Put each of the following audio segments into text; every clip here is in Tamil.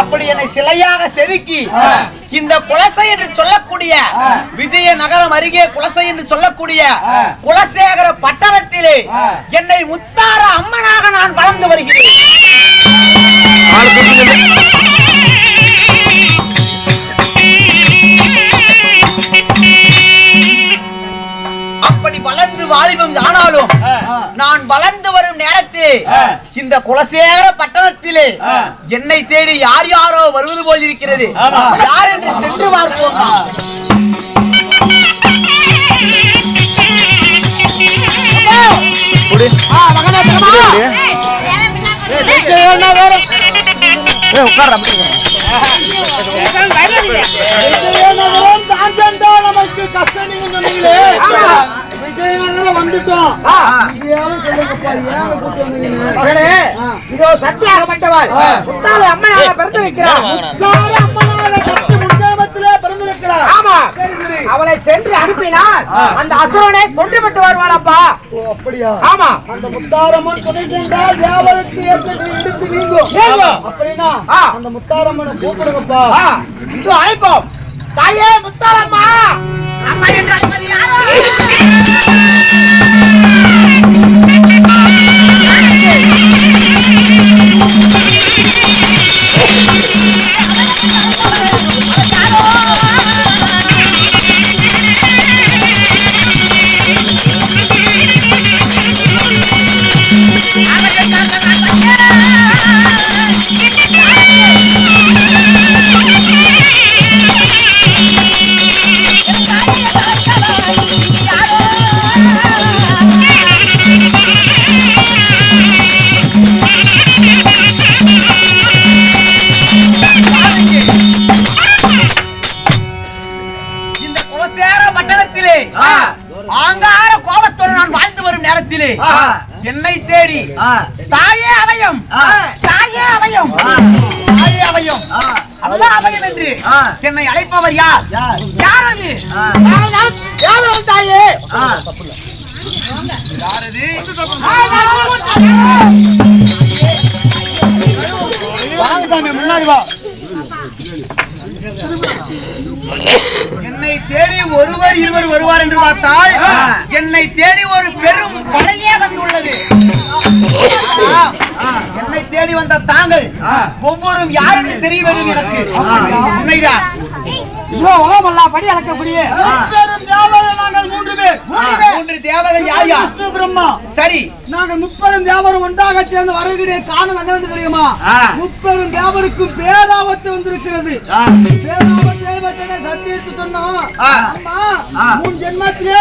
அப்படி என்னை சிலையாக செதுக்கி. இந்த குலசை என்று சொல்லக்கூடிய. விஜய நகரம் அருகே குலசை என்று சொல்லக்கூடிய. குலசேகர பட்டணத்திலே. என்னை முத்தார அம்மனாக நான் வளர்ந்து வருகிறேன் அப்படி வளர்ந்து வாலிபம் ஆனாலும் நான் வளர்ந்து. இந்த குலசேகர பட்டணத்திலே. என்னை தேடி யார் யாரோ வருவது போல் இருக்கிறது. யார் என்று சென்று பார்ப்போம் நமக்கு கஷ்டம் நீங்க சொன்னீங்களே இதோ பிறந்து வைக்கிறார் முத்தாறு அம்மனால பிறந்து வைக்கிறார் ஆமா. அவளை சென்று அனுப்பினால். அந்த அசுரனை கொண்டு விட்டு வருவாளப்பா அப்படியா? ஆமா. அந்த முத்தாரம்மன் துணை சென்றால் வியாபாரத்தை நீங்கும். அப்படின்னா. அந்த முத்தாரம்மனை கூப்பிடுங்கப்பா. இதோ அழைப்போம். தாயே முத்தாளம்மா அம்மா என்றால் யாரோ? தாயே முன்னாடி வா. என்னை தேடி ஒருவர் இருவர் வருவார் என்று பார்த்தால். என்னை தேடி ஒரு பெரும் படையே வந்துள்ளது. என்னை தேடி வந்த தாங்கள் ஒவ்வொரு யார் என்று தெரிய வேண்டும் எனக்கு உண்மைதான். இதோ ஓமல்லா படி அளக்கக்கூடிய மூன்று தேவர்கள் யார் யார்? பிரம்மா சரி. நாங்கள் முப்பெரும் வியாபாரம் ஒன்றாக சேர்ந்து வருகிற காரணம் என்னவென்று தெரியுமா. முப்பெரும் வியாபாரக்கும் பேராபத்து வந்திருக்கிறது. சத்தியத்து சொன்னோம். அம்மா ஜென்மத்திலே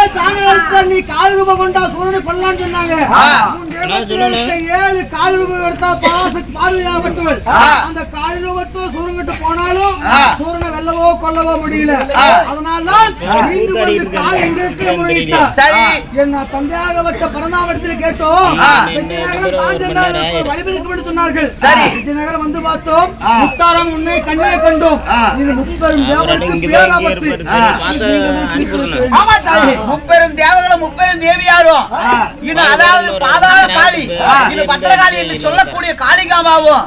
நீ கால் கொண்டா சூரனை கொல்லான்னு சொன்னாங்க. ஏழு கால் ரூபாய் எடுத்தா பார்வையாகப்பட்டவள். அந்த கால் ரூபத்தை சூரங்கிட்டு போனாலும். சூரனை வெல்லவோ கொல்லவோ முடியல. ஆ. அதனால்தான் மீண்டும் வந்து கால் எங்க இருக்கிற முறையிட்டார் சரி என்ன தந்தையாகப்பட்ட பரந்தாவரத்தில் கேட்டோம். ஆ. விஜயநகரம் தான் சென்றால் வழிபதிக்கும் என்று சொன்னார்கள். சரி. விஜயநகரம் வந்து பார்த்தோம். ஆ. முத்தாரம் உன்னை கண்ணே கண்டோம். ஆ. இது முப்பெரும் தேவனுக்கு பேராபத்து. ஆ. ஆமா தாயி முப்பெரும் தேவர்களும் முப்பெரும் தேவியாரும். இது அதாவது பாதாள காளி. இது பத்திரகாளி என்று சொல்லக்கூடிய காளிகாமாவும்.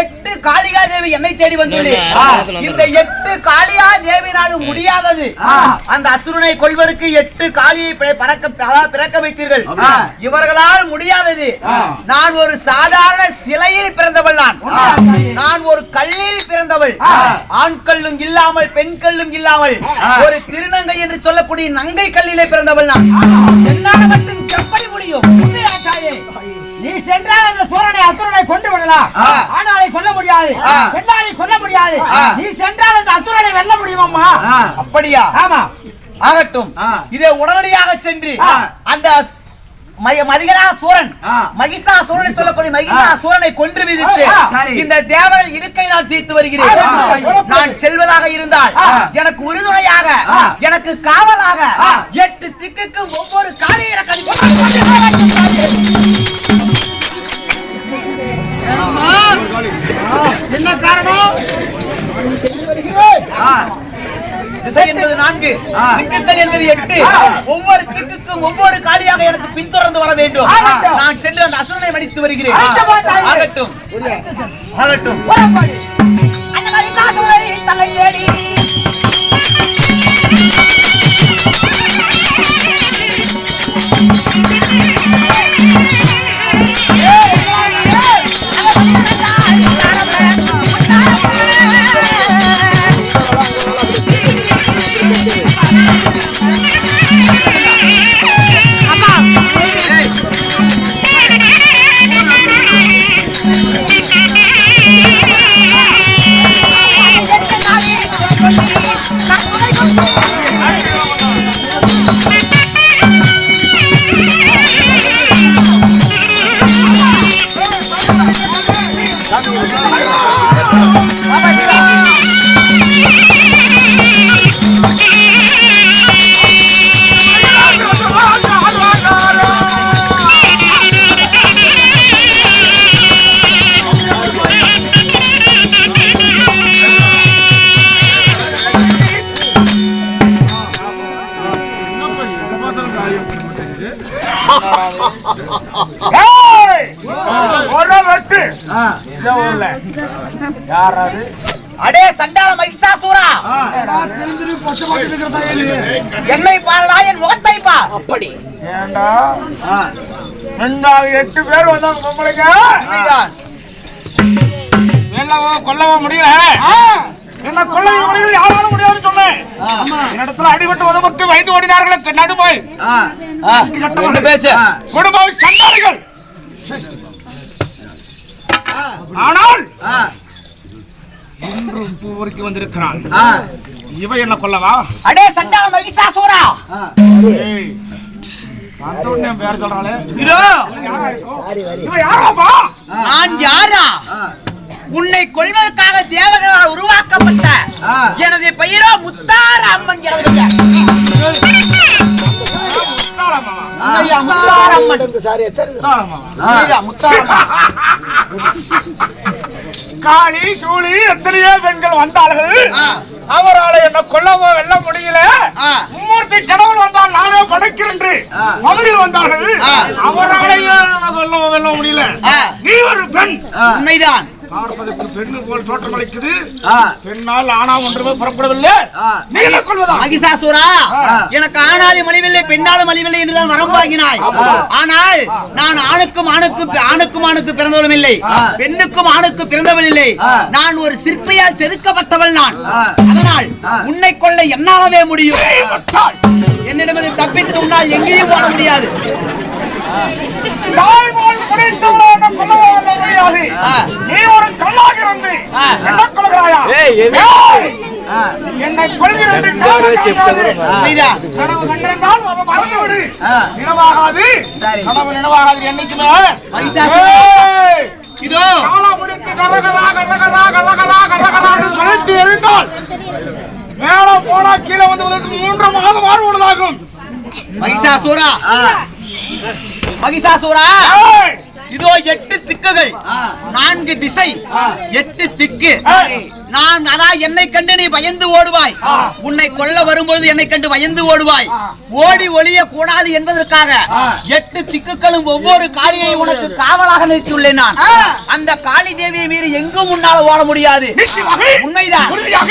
எட்டு காளிகா தேவி என்னை தேடி வந்துள்ளே. இந்த எட்டு காளியா தேவினாலும் முடியாதது. அந்த அசுரனை கொள்வதற்கு எட்டு காளியை பிற- பறக்க பிறக்க வைத்தீர்கள். இவர்களால் முடியாதது. நான் ஒரு சாதாரண சிலையில் பிறந்தவள் நான். நான் ஒரு கல்லில் பிறந்தவள். ஆண் கல்லும் இல்லாமல் பெண் கல்லும் இல்லாமல். ஒரு திருநங்கை என்று சொல்லக்கூடிய நங்கை கல்லிலே பிறந்தவள் நான். என்னால் மட்டும் எப்படி முடியும்? நீ சென்றால் அந்த சூரனை அசுரனை கொண்டு விடலாம். ஆ. ஆணாளை கொல்ல முடியாது. ஆ. பெண்ணாளை கொல்ல முடியாது. நீ சென்றால் அந்த அசுரனை வெல்ல முடியுமாம்மா? அப்படியா? ஆமா. ஆகட்டும் இதை உடனடியாக சென்று. அந்த ம- மதிகனா சூரன் ஆ. மகிஷா சூரனை சொல்லக்கூடிய மகிஷா சூரனை கொன்று விதித்து. இந்த தேவர்கள் இடுக்கை நான் தீர்த்து வருகிறேன். நான் செல்வதாக இருந்தால். எனக்கு உறுதுணையாக. எனக்கு காவலாக. எட்டு திக்குக்கு ஒவ்வொரு அனுப்பி என்ன காரணம் திசை என்பது நான்கு. திக்குகள் என்பது எட்டு. ஒவ்வொரு திக்குக்கும் ஒவ்வொரு காலியாக எனக்கு பின்தொடர்ந்து வர வேண்டும். நான் சென்று அந்த அசுரனை மடித்து வருகிறேன். ஆகட்டும். ஆகட்டும். அந்த ハハハハ! என்னை பாருடா என் முகத்தை பா. அப்படி. ஏண்டா? ரெண்டாவது எட்டு பேர் வந்தாங்க பொம்பளைங்க. கொல்லவோ முடியல. என்ன கொல்லவே முடியல யாராலும் முடியாதுன்னு சொன்னேன். இடத்துல அடிபட்டு உதவட்டு வைத்து ஓடினார்கள் ரெண்டு பேச்சு. குடும்பம் சண்டாளிகள். ஆனால் இன்றும் பூவருக்கு வந்திருக்கிறான் இவ என்ன கொல்லவா? அடே சண்டாள மகிஷாசூரா பேர் சொல்றாளே? இதோ! இவ யாராப்பா? நான் யாரா? உன்னை கொள்வதற்காக தேவர்களால் உருவாக்கப்பட்ட எனது பெயரோ முத்தார அம்மன். காளி சூழி எத்தனையோ பெண்கள் வந்தார்கள். அவரால என்ன கொல்லவோ வெல்ல முடியல. மும்மூர்த்தி கடவுள் வந்தால் நானே படைக்கிறேன் ஆ. மதுரையில் வந்தார்கள். எனக்கு வெல்லவோ வெல்ல முடியல. நீ ஒரு பெண். உண்மைதான். பார்ப்பதற்கு பெண்ணு போல். பெண்ணால் ஒன்றுமே புறப்படவில்லை மகிஷாசுரா. எனக்கு ஆணாதி மலிவில்லை பெண்ணாலும் மலிவில்லை என்றுதான் வரம்பாகினாய் ஆமா. ஆனால் நான் ஆணுக்கும் ஆணுக்கு ஆணுக்கும் ஆணுக்கு பிறந்தவளும் இல்லை. பெண்ணுக்கும் ஆணுக்கு பிறந்தவள் இல்லை. நான் ஒரு சிற்பியால் செதுக்கப்பட்டவள் நான். அதனால். உன்னை கொள்ள என்னாலவே முடியும். என்னிடமிருந்து தப்பித்து உன்னால் எங்கேயும் போட முடியாது தாய் போல் படைத்தவளை என்ன கொல்லவோ வெல்ல முடியாது. நீ ஒரு கல்லாக இருந்து. என்ன கொள்கிறாயா. என்னை கனவு கண்டிருந்தால் அதை. நினைவாகாது. கனவு நினைவாகாது என்னைக்குமே. இதோ. முடித்து கலகலா கலகலா கலகலா கலகலான்னு கழட்டி எறிந்தால் மேல போனா கீழே வந்து மூன்று மாதம் மாறுபடுவதாகும். மகிஷாசுரா மகிஷாசுரா? இதோ எட்டு திக்குகள். நான்கு திசை. எட்டு திக்கு. நான் அதான் என்னை கண்டு நீ பயந்து ஓடுவாய். உன்னை கொல்ல வரும்பொழுது என்னை கண்டு பயந்து ஓடுவாய். ஓடி ஒளிய கூடாது என்பதற்காக. எட்டு திக்குகளும் ஒவ்வொரு காளியை உனக்கு காவலாக நிறுத்தியுள்ளேன் நான். அந்த காளி தேவியை மீறி எங்கும் உன்னால ஓட முடியாது. உண்மைதான். உறுதியாக.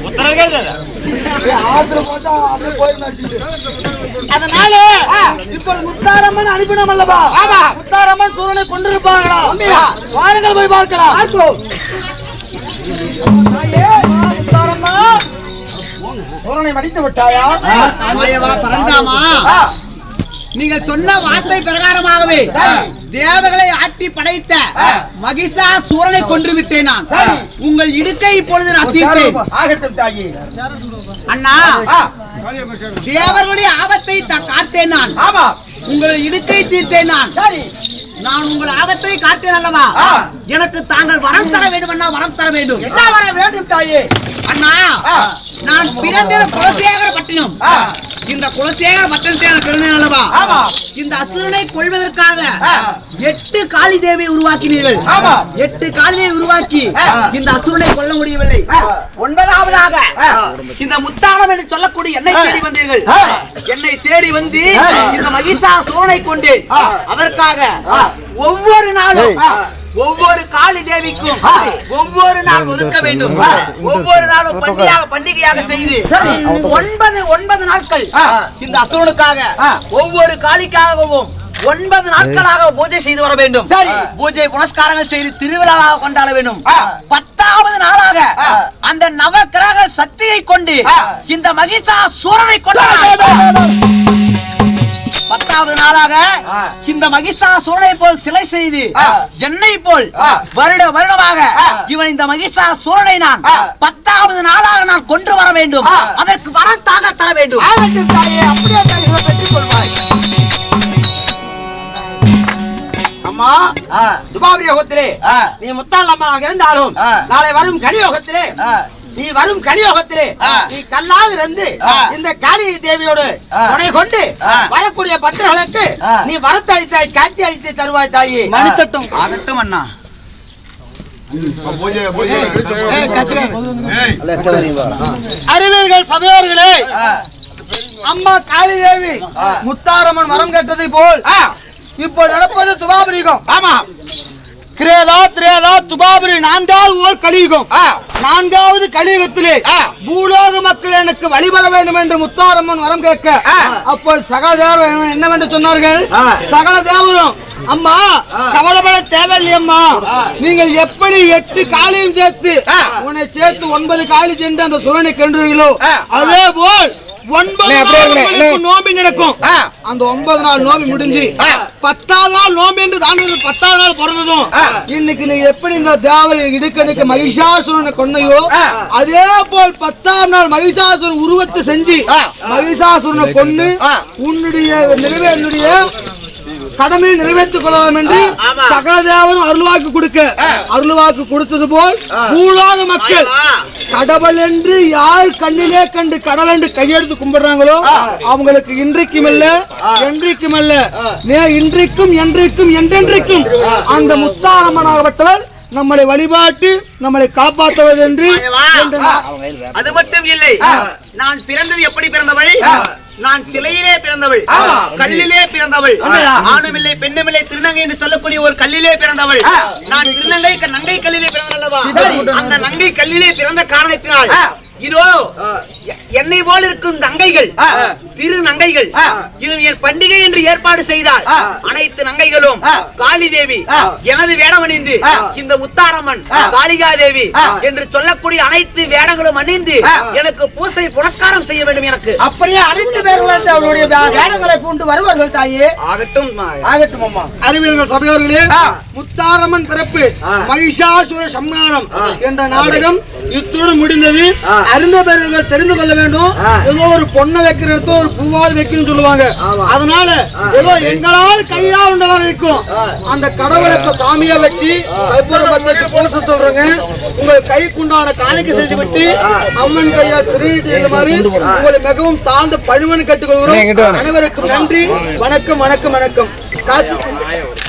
குத்துனா கேடு அதனால இப்பொழுது முத்தாரம்மன் அனுப்பினோம் அல்லவா? முத்தாரம்மன் சூரனை கொண்டிருப்பார்களா வாருங்கள் போய் பார்க்கலாம். முத்தாரம்மா சூரனை மடித்து விட்டாயா? பரந்தாமா. நீங்கள் சொன்ன வார்த்தை பிரகாரமாகவே. தேவர்களை ஆட்டி படைத்த. மகிஷா சூரனை கொன்று விட்டேன் நான். உங்கள் இடுக்கை இப்பொழுது நான் தீர்த்தேன் அண்ணா தேவர்களுடைய ஆபத்தை காத்தேன் நான் உங்கள் இடுக்கை தீர்த்தேன் நான் நான் உங்கள் ஆபத்தை காத்தேன் அல்லவா. எனக்கு தாங்கள் வரம் தர வேண்டும் வரம் தர வேண்டும். என்ன வர வேண்டும் தாயி? அண்ணா. நான் பிறந்தது குலசேகர பட்டினம். இந்த நான் பிறந்தேன் அல்லவா ஆமா இந்த அசுரனை கொள்வதற்காக. எட்டு காளி தேவியை உருவாக்கினீர்கள். எட்டு காளியை உருவாக்கி. இந்த அசுரனை கொல்ல முடியவில்லை. ஒன்பதாவதாக. இந்த முத்தாரம் என்று சொல்லக்கூடிய என்னை. தேடி வந்தீர்கள். என்னை தேடி வந்து. இந்த மகிஷா சூரனை கொண்டேன். அதற்காக. ஒவ்வொரு நாளும். ஒவ்வொரு காளி தேவிக்கும். ஒவ்வொரு நாள் ஒதுக்க வேண்டும். ஒவ்வொரு நாளும் பண்டிகையாக பண்டிகையாக செய்து. ஒன்பது ஒன்பது நாட்கள். இந்த அசுரனுக்காக. ஒவ்வொரு காளிக்காகவும் ஒன்பது நாட்களாக பூஜை செய்து வர வேண்டும். பூஜை புனஸ்காரங்கள் செய்து திருவிழாவாக கொண்டாட வேண்டும். பத்தாவது நாளாக. அந்த நவ கிரக சக்தியை கொண்டு. இந்த மகிஷா சூரனை கொண்டாட பத்தாவது நாளாக. இந்த மகிஷா சூரனை போல் சிலை செய்து. என்னை போல். வருட வருடமாக. இவன் இந்த மகிஷா சூரனை நான். பத்தாவது நாளாக நான் கொண்டு வர வேண்டும். அதற்கு வரத்தாக தர வேண்டும் அப்படியே பெற்றுக் கொள்வாய் அம்மா. துபாபி யோகத்திலே. நீ முத்தாள் ஆ. நாளை வரும் கலியோகத்திலே. நீ வரும் கலியோகத்திலே. நீ கல்லாது இருந்து. இந்த காளி தேவியோடு. துணை கொண்டு. வரக்கூடிய பத்திரர்களுக்கு ஆ. நீ வரத்து அளித்தாய் காட்சி அளித்து தருவாய் தாயி மணித்தட்டும் ஆகட்டும் அண்ணா அறிவீர்கள் சபையோர்களே. அம்மா காளி தேவி. முத்தாரம்மன் வரம் கேட்டதை போல் இப்போ நடப்பது துபாபரிகம் ஆமா கிரேதா திரேதா துபாபரி நான்காவது ஓர் கலியுகம். நான்காவது கலியுகத்திலே பூலோக மக்கள் எனக்கு வழிபட வேண்டும் என்று முத்தாரம்மன் வரம் கேட்க. அப்போ சகல தேவர் என்னவென்று சொன்னார்கள்? சகல தேவரும் அம்மா கவலைப்பட தேவையில்லையம்மா நீங்கள் எப்படி எட்டு காலையும் சேர்த்து உன்னை சேர்த்து ஒன்பது காலி சென்று அந்த சுரனை கண்டீர்களோ அதே போல் ஒன்பது. நோம்பி நடக்கும். அந்த ஒன்பது நாள் நோம்பி முடிஞ்சு பத்தாவது நாள் நோம்பி என்று தாண்டியது பத்தாவது நாள் பிறந்ததும். இன்னைக்கு நீ எப்படி இந்த தேவரை இடுக்கணுக்கு மகிஷாசுரனை கொன்னையோ அதே போல் பத்தாம் நாள் மகிஷாசுரன் உருவத்தை செஞ்சு மகிஷாசுரனை கொன்னு உன்னுடைய நிறைவே என்னுடைய கடமையை நிறைவேற்றிக் கொள்ளலாம் என்று. சகல தேவரும் அருள்வாக்கு கொடுக்க அருள்வாக்கு கொடுத்தது போல் பூலோக மக்கள் கடவுள் என்று யார் கண்ணிலே கண்டு கடல் என்று கையெடுத்து கும்பிடுறாங்களோ அவங்களுக்கு இன்றைக்கும் இல்ல என்றைக்கும் அல்ல நே இன்றைக்கும் என்றைக்கும் என்றென்றைக்கும் அந்த முத்தாரம்மனாகப்பட்டவர் நம்மளை வழிபாட்டு நம்மளை காப்பாற்றுவது என்று அது மட்டும் இல்லை நான் பிறந்தது எப்படி பிறந்தவள்? நான் சிலையிலே பிறந்தவள். கல்லிலே பிறந்தவள்? ஆணுமில்லை பெண்ணுமில்லை திருநங்கை என்று சொல்லக்கூடிய ஒரு கல்லிலே பிறந்தவள். நான் திருநங்கை நங்கை கல்லிலே பிறந்தவளவா சரி. அந்த நங்கை கல்லிலே பிறந்த காரணத்தினால் இதோ என்னை போல் இருக்கும் நங்கைகள் திரு நங்கைகள் என் பண்டிகை என்று ஏற்பாடு செய்தால் அனைத்து நங்கைகளும் காளி தேவி எனது வேடம் அணிந்து இந்த முத்தாரம்மன் காளிகா தேவி என்று சொல்லக்கூடிய அனைத்து வேடங்களும் அணிந்து எனக்கு பூசை புனஸ்காரம் செய்ய வேண்டும் எனக்கு. அப்படியே அனைத்து பேர்களும் அவருடைய வேடங்களை பூண்டு வருவார்கள் தாயே. ஆகட்டும் ஆகட்டும் அம்மா. அறிவியல்கள் சபையோர்களே முத்தாரம்மன் பிறப்பு மகிஷாசுர சம்மானம் என்ற நாடகம் இத்தோடு முடிந்தது. அறிந்த பேர்கள் தெரிந்து கொள்ள வேண்டும். ஏதோ ஒரு பொண்ணை வைக்கிற இடத்துல ஒரு பூவாவது வைக்கணும்னு சொல்லுவாங்க. அதனால ஏதோ எங்களால் கையா உண்டவா வைக்கும் அந்த கடவுளை இப்ப சாமியா வச்சு கைப்பூர பத்து போலீஸ் சொல்றேங்க. உங்கள் கைக்குண்டான காணிக்கை செய்து விட்டு அம்மன் கையா இந்த மாதிரி உங்களை மிகவும் தாழ்ந்த பழுவன் கட்டுக்கொள்கிறோம். அனைவருக்கும் நன்றி. வணக்கம் வணக்கம் வணக்கம். காத்து